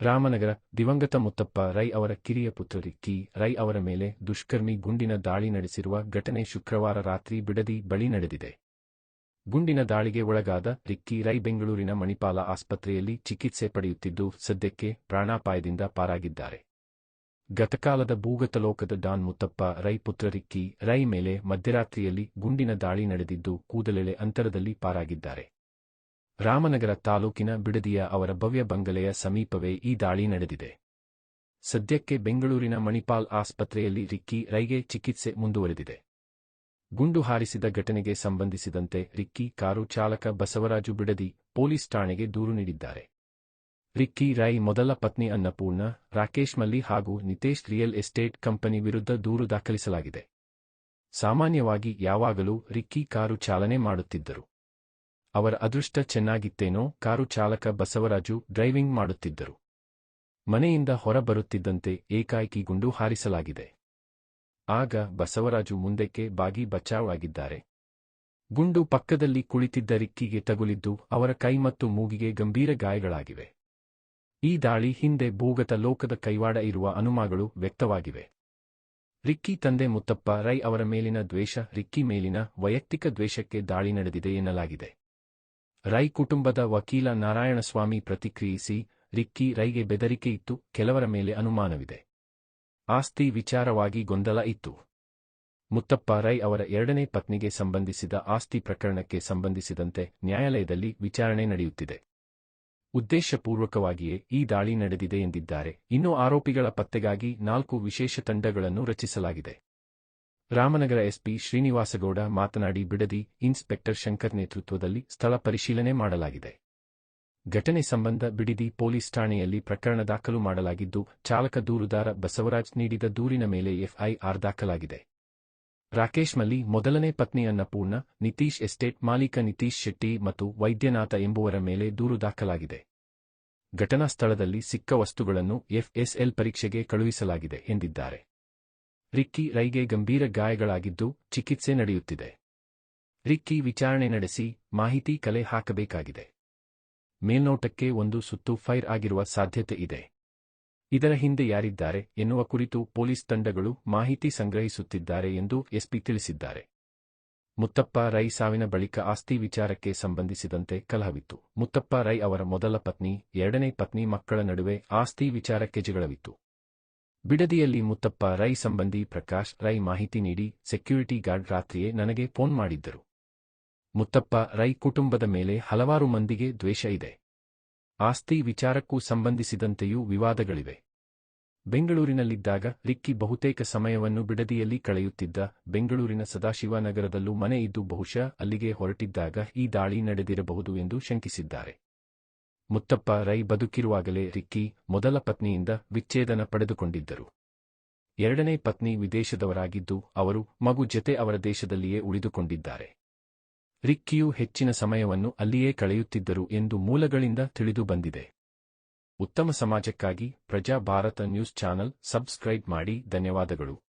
ರಾಮನಗರ ದಿವಂಗತ ಮುತ್ತಪ್ಪ ರೈ ಅವರ ಕಿರಿಯ ಪುತ್ರರಿ ಕಿ. ರೈ ಅವರ ಮೇಲೆ ದುಷ್ಕರ್ಮಿ ಗುಂಡಿನ ದಾಳಿ ನಡೆಸಿರುವ ಘಟನೆ ಶುಕ್ರವಾರ ರಾತ್ರಿ ಬಿಡದಿ ಬಳಿ ನಡೆದಿದೆ. ಗುಂಡಿನ ದಾಳಿಗೆ ಒಳಗಾದ ರಿಕ್ಕಿ ರೈ ಬೆಂಗಳೂರಿನ ಮಣಿಪಾಲ ಆಸ್ಪತ್ರೆಯಲ್ಲಿ ಚಿಕಿತ್ಸೆ ಪಡೆಯುತ್ತಿದ್ದು ಸದ್ಯಕ್ಕೆ ಪ್ರಾಣಾಪಾಯದಿಂದ ಪಾರಾಗಿದ್ದಾರೆ. ಗತಕಾಲದ ಭೂಗತಲೋಕದ ಡಾನ್ ಮುತ್ತಪ್ಪ ರೈ ಪುತ್ರ ರಿಕ್ಕಿ ರೈ ಮೇಲೆ ಮಧ್ಯರಾತ್ರಿಯಲ್ಲಿ ಗುಂಡಿನ ದಾಳಿ ನಡೆದಿದ್ದು ಕೂದಲೆಳೆ ಅಂತರದಲ್ಲಿ ಪಾರಾಗಿದ್ದಾರೆ. ರಾಮನಗರ ತಾಲೂಕಿನ ಬಿಡದಿಯ ಅವರ ಭವ್ಯ ಬಂಗಲೆಯ ಸಮೀಪವೇ ಈ ದಾಳಿ ನಡೆದಿದೆ. ಸದ್ಯಕ್ಕೆ ಬೆಂಗಳೂರಿನ ಮಣಿಪಾಲ್ ಆಸ್ಪತ್ರೆಯಲ್ಲಿ ರಿಕ್ಕಿ ರೈಗೆ ಚಿಕಿತ್ಸೆ ಮುಂದುವರೆದಿದೆ. ಗುಂಡು ಹಾರಿಸಿದ ಘಟನೆಗೆ ಸಂಬಂಧಿಸಿದಂತೆ ರಿಕ್ಕಿ ಕಾರು ಚಾಲಕ ಬಸವರಾಜು ಬಿಡದಿ ಪೊಲೀಸ್ ಠಾಣೆಗೆ ದೂರು ನೀಡಿದ್ದಾರೆ. ರಿಕ್ಕಿ ರೈ ಮೊದಲ ಪತ್ನಿ ಅನ್ನಪೂರ್ಣ, ರಾಕೇಶ್ ಮಲ್ಲಿ ಹಾಗೂ ನಿತೇಶ್ ರಿಯಲ್ ಎಸ್ಟೇಟ್ ಕಂಪನಿ ವಿರುದ್ಧ ದೂರು ದಾಖಲಿಸಲಾಗಿದೆ. ಸಾಮಾನ್ಯವಾಗಿ ಯಾವಾಗಲೂ ರಿಕ್ಕಿ ಕಾರು ಚಾಲನೆ ಮಾಡುತ್ತಿದ್ದರು. ಅವರ ಅದೃಷ್ಟ ಚೆನ್ನಾಗಿತ್ತೇನೋ ಕಾರು ಚಾಲಕ ಬಸವರಾಜು ಡ್ರೈವಿಂಗ್ ಮಾಡುತ್ತಿದ್ದರು. ಮನೆಯಿಂದ ಹೊರಬರುತ್ತಿದ್ದಂತೆ ಏಕಾಏಕಿ ಗುಂಡು ಹಾರಿಸಲಾಗಿದೆ. ಆಗ ಬಸವರಾಜು ಮುಂದಕ್ಕೆ ಬಾಗಿ ಬಚಾವಾಗಿದ್ದಾರೆ ಗುಂಡು ಪಕ್ಕದಲ್ಲಿ ಕುಳಿತಿದ್ದ ರಿಕ್ಕಿಗೆ ತಗುಲಿದ್ದು ಅವರ ಕೈ ಮತ್ತು ಮೂಗಿಗೆ ಗಂಭೀರ ಗಾಯಗಳಾಗಿವೆ. ಈ ದಾಳಿ ಹಿಂದೆ ಭೂಗತ ಲೋಕದ ಕೈವಾಡ ಇರುವ ಅನುಮಾಗಳು ವ್ಯಕ್ತವಾಗಿವೆ. ರಿಕ್ಕಿ ತಂದೆ ಮುತ್ತಪ್ಪ ರೈ ಅವರ ಮೇಲಿನ ದ್ವೇಷ, ರಿಕ್ಕಿ ಮೇಲಿನ ವೈಯಕ್ತಿಕ ದ್ವೇಷಕ್ಕೆ ದಾಳಿ ನಡೆದಿದೆ ಎನ್ನಲಾಗಿದೆ. ರೈ ಕುಟುಂಬದ ವಕೀಲ ನಾರಾಯಣಸ್ವಾಮಿ ಪ್ರತಿಕ್ರಿಯಿಸಿ, ರಿಕ್ಕಿ ರೈಗೆ ಬೆದರಿಕೆ ಇತ್ತು, ಕೆಲವರ ಮೇಲೆ ಅನುಮಾನವಿದೆ. ಆಸ್ತಿ ವಿಚಾರವಾಗಿ ಗೊಂದಲ ಇತ್ತು. ಮುತ್ತಪ್ಪ ರೈ ಅವರ ಎರಡನೇ ಪತ್ನಿಗೆ ಸಂಬಂಧಿಸಿದ ಆಸ್ತಿ ಪ್ರಕರಣಕ್ಕೆ ಸಂಬಂಧಿಸಿದಂತೆ ನ್ಯಾಯಾಲಯದಲ್ಲಿ ವಿಚಾರಣೆ ನಡೆಯುತ್ತಿದೆ. ಉದ್ದೇಶಪೂರ್ವಕವಾಗಿಯೇ ಈ ದಾಳಿ ನಡೆದಿದೆ ಎಂದಿದ್ದಾರೆ. ಇನ್ನು ಆರೋಪಿಗಳ ಪತ್ತೆಗಾಗಿ ನಾಲ್ಕು ವಿಶೇಷ ತಂಡಗಳನ್ನು ರಚಿಸಲಾಗಿದೆ. ರಾಮನಗರ ಎಸ್ಪಿ ಶ್ರೀನಿವಾಸಗೌಡ ಮಾತನಾಡಿ ಬಿಡದಿ ಇನ್ಸ್ಪೆಕ್ಟರ್ ಶಂಕರ್ ನೇತೃತ್ವದಲ್ಲಿ ಸ್ಥಳ ಪರಿಶೀಲನೆ ಮಾಡಲಾಗಿದೆ. ಘಟನೆ ಸಂಬಂಧ ಬಿಡಿದಿ ಪೊಲೀಸ್ ಠಾಣೆಯಲ್ಲಿ ಪ್ರಕರಣ ದಾಖಲು ಮಾಡಲಾಗಿದ್ದು, ಚಾಲಕ ದೂರುದಾರ ಬಸವರಾಜ್ ನೀಡಿದ ದೂರಿನ ಮೇಲೆ ಎಫ್ಐಆರ್ ದಾಖಲಾಗಿದೆ. ರಾಕೇಶ್ ಮಲ್ಲಿ ಮೊದಲನೇ ಪತ್ನಿ ಅನ್ನಪೂರ್ಣ ನಿತೀಶ್ ಎಸ್ಟೇಟ್ ಮಾಲೀಕ ನಿತೀಶ್ ಶೆಟ್ಟಿ ಮತ್ತು ವೈದ್ಯನಾಥ ಎಂಬುವರ ಮೇಲೆ ದೂರು ದಾಖಲಾಗಿದೆ. ಘಟನಾ ಸ್ಥಳದಲ್ಲಿ ಸಿಕ್ಕ ವಸ್ತುಗಳನ್ನು ಎಫ್ಎಸ್ಎಲ್ ಪರೀಕ್ಷೆಗೆ ಕಳುಹಿಸಲಾಗಿದೆ ಎಂದಿದ್ದಾರೆ. ರಿಕ್ಕಿ ರೈಗೆ ಗಂಭೀರ ಗಾಯಗಳಾಗಿದ್ದು ಚಿಕಿತ್ಸೆ ನಡೆಯುತ್ತಿದೆ. ರಿಕ್ಕಿ ವಿಚಾರಣೆ ನಡೆಸಿ ಮಾಹಿತಿ ಕಲೆ ಹಾಕಬೇಕಾಗಿದೆ. ಮೇಲ್ನೋಟಕ್ಕೆ ಒಂದು ಸುತ್ತು ಫೈರ್ ಆಗಿರುವ ಸಾಧ್ಯತೆ ಇದೆ. ಇದರ ಹಿಂದೆ ಯಾರಿದ್ದಾರೆ ಎನ್ನುವ ಕುರಿತು ಪೊಲೀಸ್ ತಂಡಗಳು ಮಾಹಿತಿ ಸಂಗ್ರಹಿಸುತ್ತಿದ್ದಾರೆ ಎಂದು ಎಸ್ಪಿ ತಿಳಿಸಿದ್ದಾರೆ. ಮುತ್ತಪ್ಪ ರೈ ಸಾವಿನ ಬಳಿಕ ಆಸ್ತಿ ವಿಚಾರಕ್ಕೆ ಸಂಬಂಧಿಸಿದಂತೆ ಕಲಹವಿತ್ತು. ಮುತ್ತಪ್ಪ ರೈ ಅವರ ಮೊದಲ ಪತ್ನಿ, ಎರಡನೇ ಪತ್ನಿ ಮಕ್ಕಳ ನಡುವೆ ಆಸ್ತಿ ವಿಚಾರಕ್ಕೆ ಜಗಳವಿತ್ತು ಬಿಡದಿಯಲ್ಲಿ ಮುತ್ತಪ್ಪ ರೈ ಸಂಬಂಧಿ ಪ್ರಕಾಶ್ ರೈ ಮಾಹಿತಿ ನೀಡಿ ಸೆಕ್ಯೂರಿಟಿ ಗಾರ್ಡ್ ರಾತ್ರಿಯೇ ನನಗೆ ಫೋನ್ ಮಾಡಿದ್ದರು. ಮುತ್ತಪ್ಪ ರೈ ಕುಟುಂಬದ ಮೇಲೆ ಹಲವಾರು ಮಂದಿಗೆ ದ್ವೇಷ ಇದೆ. ಆಸ್ತಿ ವಿಚಾರಕ್ಕೂ ಸಂಬಂಧಿಸಿದಂತೆಯೂ ವಿವಾದಗಳಿವೆ. ಬೆಂಗಳೂರಿನಲ್ಲಿದ್ದಾಗ ರಿಕ್ಕಿ ಬಹುತೇಕ ಸಮಯವನ್ನು ಬಿಡದಿಯಲ್ಲಿ ಕಳೆಯುತ್ತಿದ್ದ ಬೆಂಗಳೂರಿನ ಸದಾಶಿವನಗರದಲ್ಲೂ ಮನೆ ಇದ್ದು ಬಹುಶಃ ಅಲ್ಲಿಗೆ ಹೊರಟಿದ್ದಾಗ ಈ ದಾಳಿ ನಡೆದಿರಬಹುದು ಎಂದು ಶಂಕಿಸಿದ್ದಾರೆ. ಮುತ್ತಪ್ಪ ರೈ ಬದುಕಿರುವಾಗಲೇ ರಿಕ್ಕಿ ಮೊದಲ ಪತ್ನಿಯಿಂದ ವಿಚ್ಛೇದನ ಪಡೆದುಕೊಂಡಿದ್ದರು. ಎರಡನೇ ಪತ್ನಿ ವಿದೇಶದವರಾಗಿದ್ದು ಅವರು ಮಗು ಜತೆ ಅವರ ದೇಶದಲ್ಲಿಯೇ ಉಳಿದುಕೊಂಡಿದ್ದಾರೆ. ರಿಕ್ಕಿಯು ಹೆಚ್ಚಿನ ಸಮಯವನ್ನು ಅಲ್ಲಿಯೇ ಕಳೆಯುತ್ತಿದ್ದರು ಎಂದು ಮೂಲಗಳಿಂದ ತಿಳಿದು ಬಂದಿದೆ. ಉತ್ತಮ ಸಮಾಜಕ್ಕಾಗಿ ಪ್ರಜಾ ಭಾರತ ನ್ಯೂಸ್ ಚಾನಲ್ ಸಬ್ಸ್ಕ್ರೈಬ್ ಮಾಡಿ ಧನ್ಯವಾದಗಳು.